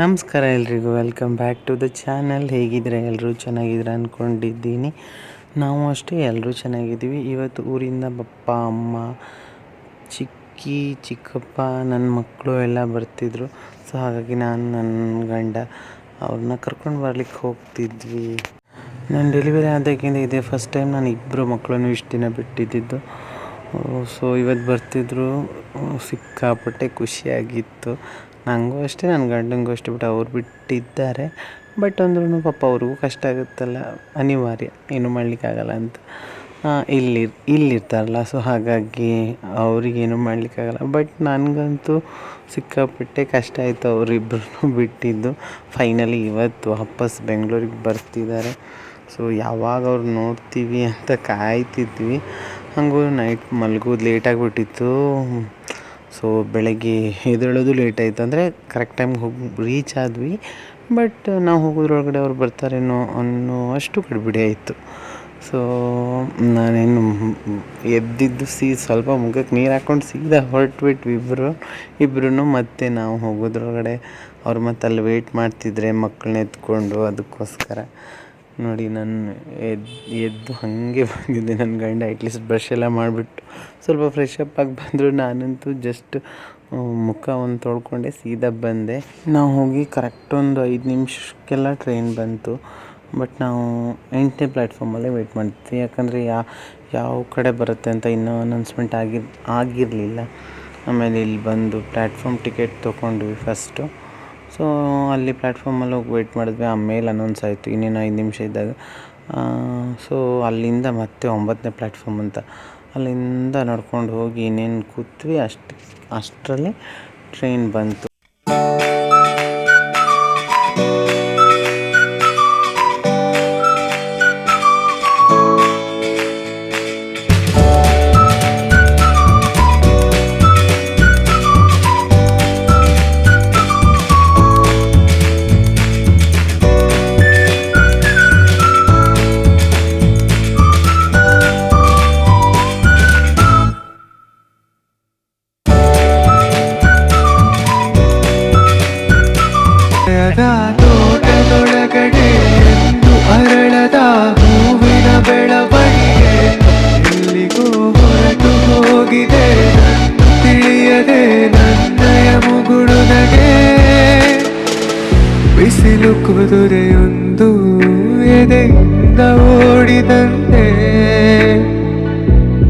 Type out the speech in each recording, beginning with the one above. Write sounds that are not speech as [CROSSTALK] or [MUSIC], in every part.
ನಮಸ್ಕಾರ ಎಲ್ರಿಗೂ. Welcome back to the channel ಹೇಗಿದ್ರೆ ಎಲ್ಲರೂ ಚೆನ್ನಾಗಿದ್ರೆ ಅಂದ್ಕೊಂಡಿದ್ದೀನಿ ನಾವು ಅಷ್ಟೇ ಎಲ್ಲರೂ ಚೆನ್ನಾಗಿದ್ದೀವಿ. ಇವತ್ತು ಊರಿಂದ ಪಪ್ಪ ಅಮ್ಮ, ಚಿಕ್ಕಿ, ಚಿಕ್ಕಪ್ಪ ನನ್ನ ಮಕ್ಕಳು ಎಲ್ಲ ಬರ್ತಿದ್ರು. ಸೊ ಹಾಗಾಗಿ ನಾನು ನನ್ನ ಗಂಡ ಅವ್ರನ್ನ ಕರ್ಕೊಂಡು ಬರ್ಲಿಕ್ಕೆ ಹೋಗ್ತಿದ್ವಿ. ನಾನು ಡೆಲಿವರಿ ಆದಕ್ಕಿಂತ ಇದೇ. ಫಸ್ಟ್ ಟೈಮ್ ನಾನು ಇಬ್ಬರು ಮಕ್ಕಳನ್ನು ಇಷ್ಟು ದಿನ ಬಿಟ್ಟಿದ್ದಿದ್ದು ಸೊ ಇವತ್ತು ಬರ್ತಿದ್ರು. ಸಿಕ್ಕಾಪಟ್ಟೆ ಖುಷಿಯಾಗಿತ್ತು. ನನಗೂ ಅಷ್ಟೇ ನನ್ನ ಗಂಡನಿಗೂ ಅಷ್ಟೇ ಬಿಟ್ಟು ಅವ್ರು ಬಿಟ್ಟಿದ್ದಾರೆ. ಬಟ್ ಅಂದ್ರೂ ಪಾಪ ಅವ್ರಿಗೂ ಕಷ್ಟ ಆಗುತ್ತಲ್ಲ, ಅನಿವಾರ್ಯ, ಏನು ಮಾಡಲಿಕ್ಕಾಗಲ್ಲ ಅಂತ. ಇಲ್ಲಿ, ಇಲ್ಲಿರ್ತಾರಲ್ಲ ಸೊ ಹಾಗಾಗಿ ಅವ್ರಿಗೇನು ಮಾಡಲಿಕ್ಕಾಗಲ್ಲ. ಬಟ್ ನನಗಂತೂ ಸಿಕ್ಕಾಪಟ್ಟೆ ಕಷ್ಟ ಆಯಿತು ಅವರಿಬ್ಬರು [LAUGHS] ಬಿಟ್ಟಿದ್ದು. ಫೈನಲಿ ಇವತ್ತು ವಾಪಸ್ ಬೆಂಗಳೂರಿಗೆ ಬರ್ತಿದ್ದಾರೆ. ಸೊ ಯಾವಾಗ ಅವ್ರು ನೋಡ್ತೀವಿ ಅಂತ ಕಾಯ್ತಿದ್ವಿ. ಹಂಗೂ ನೈಟ್ ಮಲಗೋದು ಲೇಟ್ ಆಗಿಬಿಟ್ಟಿತ್ತು. ಸೊ ಬೆಳಗ್ಗೆ ಎದ್ದೇಳೋದು ಲೇಟ್ ಆಯಿತು. ಅಂದರೆ ಕರೆಕ್ಟ್ ಟೈಮ್ಗೆ ಹೋಗಿ ರೀಚ್ ಆದ್ವಿ. ಬಟ್ ನಾವು ಹೋಗೋದ್ರೊಳಗಡೆ ಅವ್ರು ಬರ್ತಾರೇನೋ ಅನ್ನೋ ಅಷ್ಟು ಗಡಿಬಿಡಿ ಆಯಿತು. ಸೊ ನಾನೇನು ಎದ್ದಿದ್ದು ಸೀ, ಸ್ವಲ್ಪ ಮುಖಕ್ಕೆ ನೀರು ಹಾಕ್ಕೊಂಡು ಸೀದಾ ಹೊರಟ್ಬಿಟ್ವಿ ಇಬ್ಬರು ಇಬ್ಬರೂ ಮತ್ತೆ ನಾವು ಹೋಗೋದ್ರೊಳಗಡೆ. ಅವ್ರು ಮತ್ತೆ ಅಲ್ಲಿ ವೆಯ್ಟ್ ಮಾಡ್ತಿದ್ರೆ ಮಕ್ಕಳನ್ನ ಎತ್ಕೊಂಡು ಅದಕ್ಕೋಸ್ಕರ. ನೋಡಿ, ನಾನು ಎದ್ದು ಎದ್ದು ಹಾಗೆ ಬಂದಿದ್ದೆ. ನನ್ನ ಗಂಡ ಅಟ್ಲೀಸ್ಟ್ ಬ್ರಷ್ ಎಲ್ಲ ಮಾಡಿಬಿಟ್ಟು ಸ್ವಲ್ಪ ಫ್ರೆಶ್ ಅಪ್ ಆಗಿ ಬಂದರು. ನಾನಂತೂ ಜಸ್ಟ್ ಮುಖ ಒಂದು ತೊಳ್ಕೊಂಡೆ, ಸೀದಾ ಬಂದೆ. ನಾವು ಹೋಗಿ ಕರೆಕ್ಟ್ ಒಂದು ಐದು ನಿಮಿಷಕ್ಕೆಲ್ಲ ಟ್ರೈನ್ ಬಂತು. ಬಟ್ ನಾವು ಎಂಟನೇ ಪ್ಲ್ಯಾಟ್ಫಾರ್ಮಲ್ಲೇ ವೆಯ್ಟ್ ಮಾಡ್ತೀವಿ ಯಾಕಂದರೆ ಯಾ, ಯಾವ ಕಡೆ ಬರುತ್ತೆ ಅಂತ ಇನ್ನೂ ಅನೌನ್ಸ್ಮೆಂಟ್ ಆಗಿ ಆಗಿರಲಿಲ್ಲ. ಆಮೇಲೆ ಇಲ್ಲಿ ಬಂದು ಪ್ಲ್ಯಾಟ್ಫಾರ್ಮ್ ಟಿಕೆಟ್ ತೊಗೊಂಡ್ವಿ ಫಸ್ಟು ಸೊ ಅಲ್ಲಿ ಪ್ಲ್ಯಾಟ್ಫಾರ್ಮಲ್ಲಿ ಹೋಗಿ ವೆಯ್ಟ್ ಮಾಡಿದ್ವಿ. ಆಮೇಲೆ ಅನೌನ್ಸ್ ಆಯಿತು. ಇನ್ನೇನು ಐದು ನಿಮಿಷ ಇದ್ದಾಗ ಸೊ ಅಲ್ಲಿಂದ ಮತ್ತೆ ಒಂಬತ್ತನೇ ಪ್ಲ್ಯಾಟ್ಫಾರ್ಮ್ ಅಂತ. ಅಲ್ಲಿಂದ ನಡ್ಕೊಂಡು ಹೋಗಿ ಇನ್ನೇನು ಕೂತ್ವಿ, ಅಷ್ಟು, ಅಷ್ಟರಲ್ಲಿ ಟ್ರೈನ್ ಬಂತು. ಹೂವಿನ ಬೆಳವಣಿಗೆ ಎಲ್ಲಿಗೂ ಹೊರಟು ಹೋಗಿದೆ. ತಿಳಿಯದೆ ನನ್ನಯ ಮುಗುಳು ನಗೆ. ಬಿಸಿಲು ಕುದುರೆಯೊಂದು ಎದೆಯಿಂದ ಓಡಿದಂತೆ.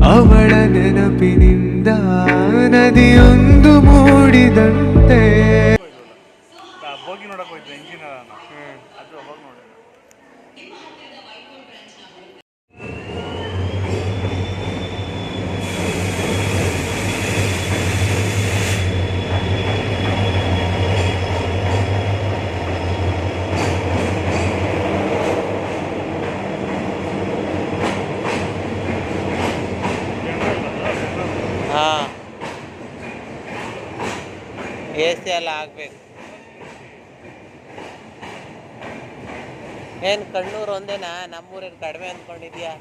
ಅವಳ ನೆನಪಿನಿಂದ ನದಿಯೊಂದು ಮೂಡಿದಂತೆ. ಸಿ ಎಲ್ಲ ಆಗಬೇಕು. ಏನು ಕಣ್ಣೂರು ಒಂದೇನಾ? ನಮ್ಮೂರೇನು ಕಡಿಮೆ ಅಂದ್ಕೊಂಡಿದ್ಯಾ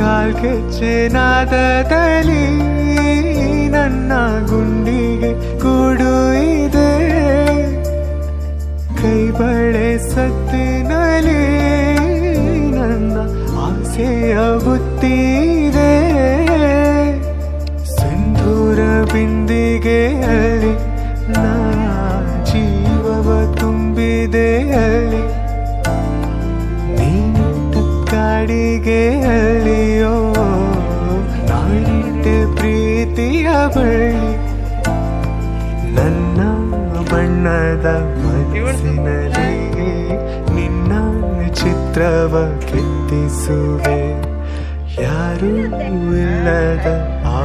കാൽക്ക് ചേനാതലി നന്ന ഗുണ്ടി ಬಣ್ಣದ ಮನಸ್ಸಿನಲ್ಲಿ ನಿನ್ನ ಚಿತ್ರವ ಕೆತ್ತಿಸುವೆ. ಯಾರೂ ಇಲ್ಲದ ಆ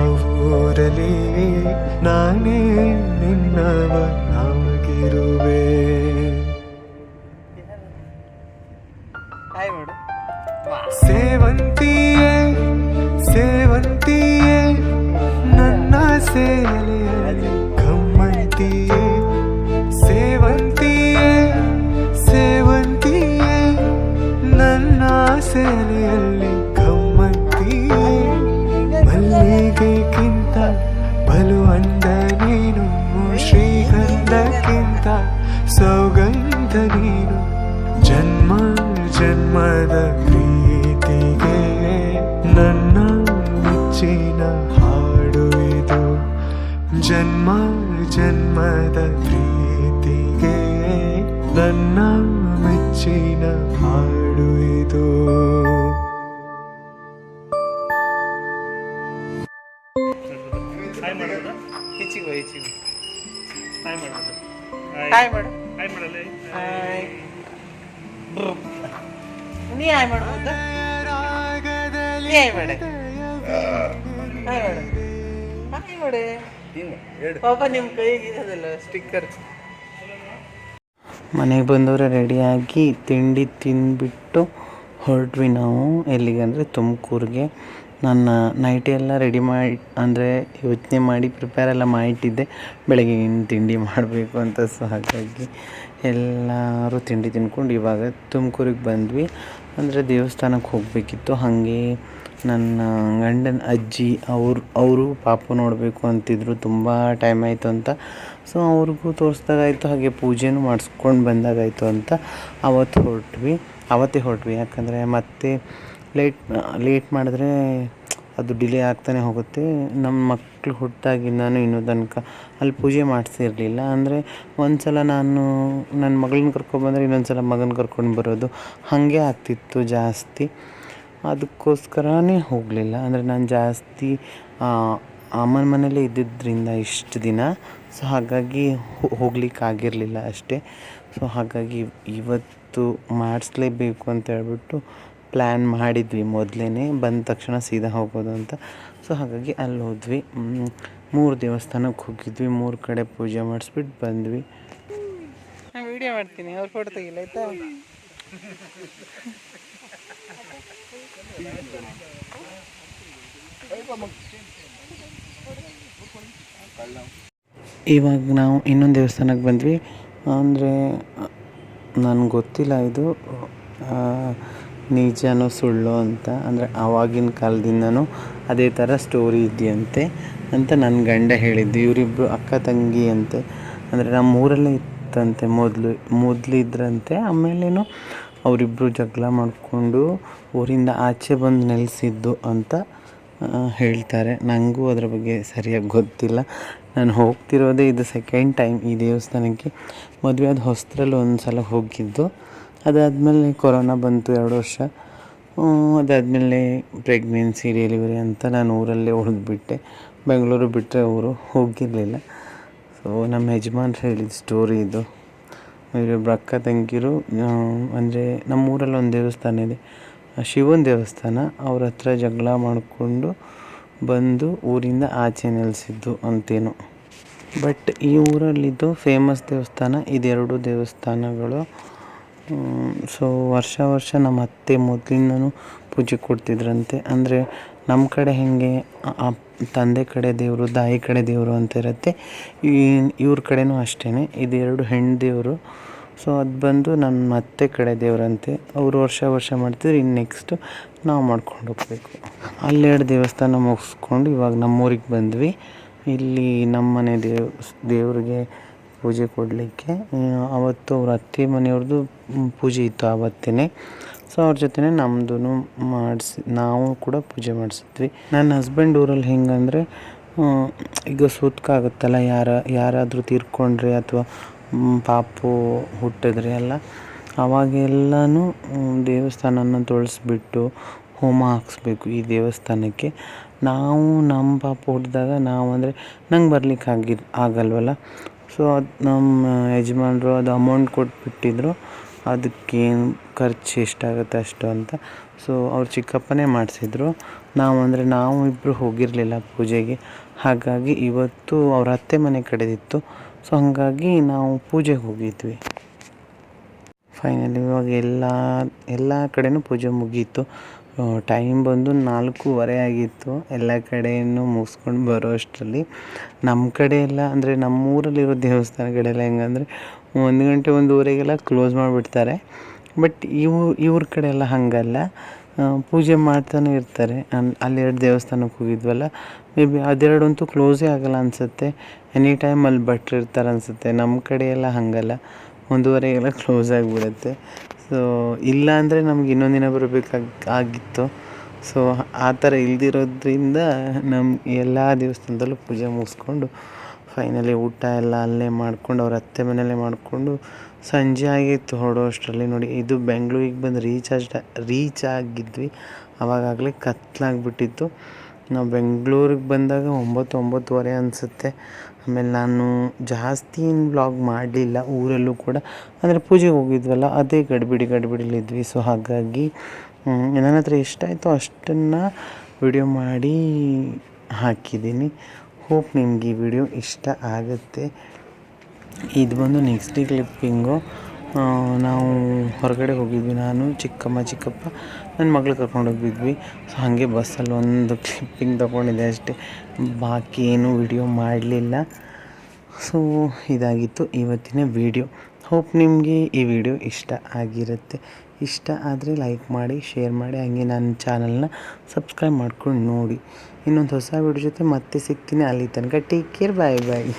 ಊರಲ್ಲಿ ನಾನೇ ನಿನ್ನವ ನಾಗೆ ನೀನು ಜನ್ಮ ಜನ್ಮದ ಪ್ರೀತಿಗೆ ನನ್ನ ಮೆಚ್ಚಿನ ಹಾಡು ಇದು. ಜನ್ಮ ಜನ್ಮದ ಪ್ರೀತಿಗೆ ನನ್ನ ಮೆಚ್ಚಿನ ಹಾಡು ಇದು. ಹಾಯ್ ಮಾಡೋದು ಹೆಚ್ಚಿಗೆ ಹೆಚ್ಚಿಗೆ ಹಾಯ್ ಮಾಡೋದು ಹಾಯ್ ಮಾಡು ಹಾಯ್ ಮಾಡಲಿ ಹಾಯ್ ನೀ ಹಾಯ್ ಮಾಡ್ಬೋದಾ ನೀ ಹಾಯ್ ಮಾಡೆ. ಹಾಯ್ ಮಾಡು. ಹಾಯ್ ಮಾಡೆ. ಪಾಪ ನಿಮ್ಮ ಕೈಗೆ ಇದಲ್ಲ ಸ್ಟಿಕ್ಕರ್ ಮನೆಗೆ ಬಂದವರು ರೆಡಿಯಾಗಿ ತಿಂಡಿ ತಿಂದ್ಬಿಟ್ಟು ಹೊರಟ್ವಿ ನಾವು. ಎಲ್ಲಿಗೆ ಅಂದರೆ ತುಮಕೂರಿಗೆ. ನನ್ನ ನೈಟಿ ಎಲ್ಲ ರೆಡಿ ಮಾಡಿ, ಅಂದರೆ ಯೋಚನೆ ಮಾಡಿ ಪ್ರಿಪೇರ್ ಎಲ್ಲ ಮಾಡಿಟ್ಟಿದ್ದೆ. ಬೆಳಗ್ಗೆ ಏನು ತಿಂಡಿ ಮಾಡಬೇಕು ಅಂತ ಸೊ ಹಾಗಾಗಿ ಎಲ್ಲರೂ ತಿಂಡಿ ತಿನ್ಕೊಂಡು ಇವಾಗ ತುಮಕೂರಿಗೆ ಬಂದ್ವಿ. ಅಂದರೆ ದೇವಸ್ಥಾನಕ್ಕೆ ಹೋಗಬೇಕಿತ್ತು. ಹಾಗೆ ನನ್ನ ಗಂಡನ ಅಜ್ಜಿ, ಅವರು ಅವರು ಪಾಪ ನೋಡಬೇಕು ಅಂತಿದ್ರು. ತುಂಬ ಟೈಮ್ ಆಯಿತು ಅಂತ. ಸೊ ಅವ್ರಿಗೂ ತೋರಿಸ್ದಾಗಾಯಿತು. ಹಾಗೆ ಪೂಜೆನೂ ಮಾಡಿಸ್ಕೊಂಡು ಬಂದಾಗಾಯಿತು ಅಂತ ಅವತ್ತು ಹೊರಟ್ವಿ. ಅವತ್ತೇ ಹೊರಟ್ವಿ. ಯಾಕಂದರೆ ಮತ್ತೆ ಲೇಟ್ ಲೇಟ್ ಮಾಡಿದ್ರೆ ಅದು ಡಿಲೇ ಆಗ್ತಾನೆ ಹೋಗುತ್ತೆ. ನಮ್ಮ ಮಕ್ಕಳು ಹುಟ್ಟಿದಾಗಿಂದಾನು ಇನ್ನೂ ತನಕ ಅಲ್ಲಿ ಪೂಜೆ ಮಾಡಿಸಿರಲಿಲ್ಲ. ಅಂದರೆ ಒಂದು ಸಲ ನಾನು ನನ್ನ ಮಗಳನ್ನ ಕರ್ಕೊಂಡ್ಬಂದ್ರೆ ಇನ್ನೊಂದು ಸಲ ಮಗನ ಕರ್ಕೊಂಡು ಬರೋದು ಹಾಗೆ ಆಗ್ತಿತ್ತು ಜಾಸ್ತಿ. ಅದಕ್ಕೋಸ್ಕರನೇ ಹೋಗಲಿಲ್ಲ. ಅಂದರೆ ನಾನು ಜಾಸ್ತಿ ಅಮ್ಮನ ಮನೇಲೇ ಇದ್ದಿದ್ದರಿಂದ ಇಷ್ಟು ದಿನ. ಸೊ ಹಾಗಾಗಿ ಹೋಗ್ಲಿಕ್ಕೆ ಆಗಿರಲಿಲ್ಲ ಅಷ್ಟೇ. ಸೊ ಹಾಗಾಗಿ ಇವತ್ತು ಮಾಡಿಸ್ಲೇಬೇಕು ಅಂತ ಹೇಳ್ಬಿಟ್ಟು ಪ್ಲ್ಯಾನ್ ಮಾಡಿದ್ವಿ ಮೊದಲೇ ಬಂದ ತಕ್ಷಣ ಸೀದಾ ಹೋಗ್ಬೋದು ಅಂತ. ಸೊ ಹಾಗಾಗಿ ಅಲ್ಲಿ ಹೋದ್ವಿ. ಮೂರು ದೇವಸ್ಥಾನಕ್ಕೆ ಹೋಗಿದ್ವಿ. ಮೂರು ಕಡೆ ಪೂಜೆ ಮಾಡಿಸ್ಬಿಟ್ಟು ಬಂದ್ವಿ. ನಾನು ವೀಡಿಯೋ ಮಾಡ್ತೀನಿ. ಅವ್ರು ಫೋಟೋ ತೆಗಿಲ್ಲ ಆಯ್ತಾ? ಇವಾಗ ನಾವು ಇನ್ನೊಂದು ದೇವಸ್ಥಾನಕ್ಕೆ ಬಂದ್ವಿ. ಅಂದರೆ ನನಗೆ ಗೊತ್ತಿಲ್ಲ ಇದು. ನಿಜನೋ ಸುಳ್ಳು ಅಂತ, ಅಂದರೆ ಆವಾಗಿನ ಕಾಲದಿಂದನೂ ಅದೇ ಥರ ಸ್ಟೋರಿ ಇದೆಯಂತೆ ಅಂತ ನನ್ನ ಗಂಡ ಹೇಳಿದ್ದು. ಇವರಿಬ್ಬರು ಅಕ್ಕ ತಂಗಿ ಅಂತೆ. ಅಂದರೆ ನಮ್ಮ ಊರಲ್ಲೇ ಇತ್ತಂತೆ ಮೊದಲು ಮೊದಲು ಇದ್ರಂತೆ. ಆಮೇಲೇನು ಅವರಿಬ್ಬರು ಜಗಳ ಮಾಡಿಕೊಂಡು ಊರಿಂದ ಆಚೆ ಬಂದು ನೆಲೆಸಿದ್ದು ಅಂತ ಹೇಳ್ತಾರೆ. ನನಗೂ ಅದ್ರ ಬಗ್ಗೆ ಸರಿಯಾಗಿ ಗೊತ್ತಿಲ್ಲ. ನಾನು ಹೋಗ್ತಿರೋದೇ ಇದು ಸೆಕೆಂಡ್ ಟೈಮ್ ಈ ದೇವಸ್ಥಾನಕ್ಕೆ. ಮದುವೆ ಆದ ಹೊಸದ್ರಲ್ಲಿ ಒಂದು ಸಲ ಹೋಗಿದ್ದು. ಅದಾದಮೇಲೆ ಕೊರೋನಾ ಬಂತು ಎರಡು ವರ್ಷ. ಅದಾದಮೇಲೆ ಪ್ರೆಗ್ನೆನ್ಸಿ ಡೆಲಿವರಿ ಅಂತ ನಾನು ಊರಲ್ಲೇ ಉಳಿದ್ಬಿಟ್ಟೆ. ಬೆಂಗಳೂರು ಬಿಟ್ಟರೆ ಊರು ಹೋಗಿರಲಿಲ್ಲ. ಸೊ ನಮ್ಮ ಯಜಮಾನ್ರು ಹೇಳಿದ ಸ್ಟೋರಿ ಇದು. ಇವರಿಬ್ಬರು ಅಕ್ಕ ತಂಗಿರು ಅಂದರೆ ನಮ್ಮೂರಲ್ಲಿ ಒಂದು ದೇವಸ್ಥಾನ ಇದೆ. ಶಿವನ ದೇವಸ್ಥಾನ, ಅವ್ರ ಹತ್ರ ಜಗಳ ಮಾಡಿಕೊಂಡು ಬಂದು ಊರಿಂದ ಆಚೆ ನೆಲೆಸಿದ್ದು ಅಂತೇನು. ಬಟ್ ಈ ಊರಲ್ಲಿದ್ದು ಫೇಮಸ್ ದೇವಸ್ಥಾನ, ಇದೆರಡು ದೇವಸ್ಥಾನಗಳು ಸೊ ವರ್ಷ ವರ್ಷ ನಮ್ಮ ಅತ್ತೆ ಮೊದಲಿಂದನೂ ಪೂಜೆ ಕೊಡ್ತಿದ್ರಂತೆ. ಅಂದರೆ ನಮ್ಮ ಕಡೆ ಹೇಗೆ ತಂದೆ ಕಡೆ ದೇವರು, ತಾಯಿ ಕಡೆ ದೇವರು ಅಂತ ಇರುತ್ತೆ. ಈ, ಇವ್ರ ಕಡೆನೂ ಅಷ್ಟೇ ಇದೆರಡು ಹೆಣ್ಣು ದೇವರು. ಸೊ ಅದು ಬಂದು ನನ್ನ ಅತ್ತೆ ಕಡೆ ದೇವರಂತೆ. ಅವರು ವರ್ಷ ವರ್ಷ ಮಾಡ್ತಿದ್ರು ಇನ್ನು ನೆಕ್ಸ್ಟು ನಾವು ಮಾಡ್ಕೊಂಡು ಹೋಗಬೇಕು. ಅಲ್ಲೆರಡು ದೇವಸ್ಥಾನ ಮುಗಿಸ್ಕೊಂಡು ಇವಾಗ ನಮ್ಮೂರಿಗೆ ಬಂದ್ವಿ. ಇಲ್ಲಿ ನಮ್ಮನೆ ದೇವ್, ದೇವ್ರಿಗೆ ಪೂಜೆ ಕೊಡಲಿಕ್ಕೆ. ಅವತ್ತು ಅವ್ರ ಅತ್ತೆ ಮನೆಯವ್ರದ್ದು ಪೂಜೆ ಇತ್ತು ಆವತ್ತೇ ಸೊ ಅವ್ರ ಜೊತೆನೇ ನಮ್ಮದೂ ಮಾಡಿಸಿ, ನಾವು ಕೂಡ ಪೂಜೆ ಮಾಡಿಸಿದ್ವಿ. ನನ್ನ ಹಸ್ಬೆಂಡ್ ಊರಲ್ಲಿ ಹೆಂಗಂದರೆ ಈಗ ಸೂತ್ಕ ಆಗುತ್ತಲ್ಲ, ಯಾರ, ಯಾರಾದರೂ ತೀರ್ಕೊಂಡ್ರೆ ಅಥವಾ ಪಾಪು ಹುಟ್ಟಿದ್ರೆ ಎಲ್ಲ, ಅವಾಗೆಲ್ಲನೂ ದೇವಸ್ಥಾನನ ತೊಳೆಸ್ಬಿಟ್ಟು ಹೋಮ ಹಾಕ್ಸ್ಬೇಕು ಈ ದೇವಸ್ಥಾನಕ್ಕೆ. ನಾವು ನಮ್ಮ ಪಾಪ ಹುಟ್ಟಿದಾಗ ನಾವು ಅಂದರೆ ನಂಗೆ ಬರ್ಲಿಕ್ಕೆ ಆಗಿ ಆಗಲ್ವಲ್ಲ? ಸೊ ಅದು ನಮ್ಮ ಯಜಮಾನರು ಅದು ಅಮೌಂಟ್ ಕೊಟ್ಬಿಟ್ಟಿದ್ರು. ಅದಕ್ಕೇನು ಖರ್ಚು ಎಷ್ಟಾಗುತ್ತೆ ಅಷ್ಟು ಅಂತ. ಸೊ ಅವ್ರ ಚಿಕ್ಕಪ್ಪನೇ ಮಾಡಿಸಿದ್ರು. ನಾವು ಅಂದರೆ ನಾವು ಇಬ್ಬರು ಹೋಗಿರಲಿಲ್ಲ ಪೂಜೆಗೆ. ಹಾಗಾಗಿ ಇವತ್ತು ಅವ್ರ ಅತ್ತೆ ಮನೆ ಕಡೆದಿತ್ತು. ಸೊ ಹಾಗಾಗಿ ನಾವು ಪೂಜೆಗೆ ಹೋಗಿದ್ವಿ. ಫೈನಲಿ ಇವಾಗ ಎಲ್ಲ ಎಲ್ಲ ಕಡೆನೂ ಪೂಜೆ ಮುಗೀತು. ಟೈಮ್ ಬಂದು ನಾಲ್ಕೂವರೆ ಆಗಿತ್ತು. ಎಲ್ಲ ಕಡೆಯನ್ನು ಮುಗಿಸ್ಕೊಂಡು ಬರೋ ಅಷ್ಟರಲ್ಲಿ ನಮ್ಮ ಕಡೆ ಎಲ್ಲ, ಅಂದರೆ ನಮ್ಮೂರಲ್ಲಿರೋ ದೇವಸ್ಥಾನಗಳೆಲ್ಲ ಹೆಂಗಂದರೆ ಒಂದು ಗಂಟೆ ಒಂದೂವರೆಗೆಲ್ಲ ಕ್ಲೋಸ್ ಮಾಡಿಬಿಡ್ತಾರೆ. ಬಟ್ ಇವು, ಇವ್ರ ಕಡೆ ಎಲ್ಲ ಹಾಗಲ್ಲ. ಪೂಜೆ ಮಾಡ್ತಾನೆ ಇರ್ತಾರೆ. ಅಲ್ಲಿ ಎರಡು ದೇವಸ್ಥಾನಕ್ಕೆ ಹೋಗಿದ್ವಲ್ಲ, ಮೇ ಬಿ ಅದೆರಡಂತೂ ಕ್ಲೋಸೇ ಆಗಲ್ಲ ಅನಿಸುತ್ತೆ. ಎನಿ ಟೈಮ್ ಅಲ್ಲಿ ಭಟ್ರು ಇರ್ತಾರೆ ಅನಿಸುತ್ತೆ. ನಮ್ಮ ಕಡೆ ಎಲ್ಲ ಹಾಗಲ್ಲ. ಒಂದೂವರೆಗೆಲ್ಲ ಕ್ಲೋಸ್ ಆಗಿಬಿಡುತ್ತೆ. ಸೊ ಇಲ್ಲ ಅಂದರೆ ನಮ್ಗೆ ಇನ್ನೊಂದು ದಿನ ಬರಬೇಕಾಗಿ, ಆಗಿತ್ತು. ಸೊ ಆ ಥರ ಇಲ್ದಿರೋದ್ರಿಂದ ನಮ್ಮ ಎಲ್ಲ ದೇವಸ್ಥಾನದಲ್ಲೂ ಪೂಜೆ ಮುಗಿಸ್ಕೊಂಡು ಫೈನಲಿ ಊಟ ಎಲ್ಲ ಅಲ್ಲೇ ಮಾಡ್ಕೊಂಡು ಅವ್ರ ಅತ್ತೆ ಮನೆಯಲ್ಲೇ ಮಾಡಿಕೊಂಡು ಸಂಜೆ ಆಗಿತ್ತು ಹೊರಡೋ ಅಷ್ಟರಲ್ಲಿ ನೋಡಿ. ಇದು ಬೆಂಗಳೂರಿಗೆ ಬಂದು ರೀಚಾರ್ಜ್ ರೀಚ್ ಆಗಿದ್ವಿ. ಅವಾಗಲೇ ಕತ್ಲಾಗ್ಬಿಟ್ಟಿತ್ತು. ನಾವು ಬೆಂಗಳೂರಿಗೆ ಬಂದಾಗ ಒಂಬತ್ತು, ಒಂಬತ್ತುವರೆ ಅನಿಸುತ್ತೆ. ಆಮೇಲೆ ನಾನು ಜಾಸ್ತಿ ವ್ಲಾಗ್ ಮಾಡಲಿಲ್ಲ ಊರಲ್ಲೂ ಕೂಡ. ಅಂದರೆ ಪೂಜೆಗೆ ಹೋಗಿದ್ವಲ್ಲ, ಅದೇ ಗಡಿಬಿಡಿ ಗಡಿಬಿಡಿಲಿದ್ವಿ ಸೊ ಹಾಗಾಗಿ ನನ್ನ ಹತ್ರ ಎಷ್ಟಾಯಿತು ಅಷ್ಟನ್ನು ವಿಡಿಯೋ ಮಾಡಿ ಹಾಕಿದ್ದೀನಿ. ಹೋಪ್ ನಿಮಗೆ ಈ ವಿಡಿಯೋ ಇಷ್ಟ ಆಗುತ್ತೆ. ಇದು ಬಂದು ನೆಕ್ಸ್ಟ್ ಕ್ಲಿಪ್ಪಿಂಗು ನಾವು ಹೊರಗಡೆ ಹೋಗಿದ್ವಿ ನಾನು, ಚಿಕ್ಕಮ್ಮ, ಚಿಕ್ಕಪ್ಪ. ನನ್ನ ಮಗಳು ಕರ್ಕೊಂಡು ಹೋಗಿದ್ವಿ ಸೊ ಹಾಗೆ ಬಸ್ಸಲ್ಲಿ ಒಂದು ಕ್ಲಿಪ್ಪಿಂಗ್ ತೊಗೊಂಡಿದ್ದೆ ಅಷ್ಟೇ. ಬಾಕಿ ಏನೂ ವಿಡಿಯೋ ಮಾಡಲಿಲ್ಲ. ಸೊ ಇದಾಗಿತ್ತು ಇವತ್ತಿನ ವಿಡಿಯೋ ಹೋಪ್ ನಿಮಗೆ ಈ ವಿಡಿಯೋ ಇಷ್ಟ ಆಗಿರುತ್ತೆ. ಇಷ್ಟ ಆದರೆ ಲೈಕ್ ಮಾಡಿ ಶೇರ್ ಮಾಡಿ, ಹಂಗೆ ನನ್ನ ಚಾನಲ್ನ ಸಬ್ಸ್ಕ್ರೈಬ್ ಮಾಡ್ಕೊಂಡು ನೋಡಿ. ಇನ್ನೊಂದು ಹೊಸ ವಿಡಿಯೋ ಜೊತೆ ಮತ್ತೆ ಸಿಗ್ತೀನಿ. ಅಲ್ಲಿ ತನಕ ಟೇಕ್ ಕೇರ್ ಬಾಯ್ ಬಾಯ್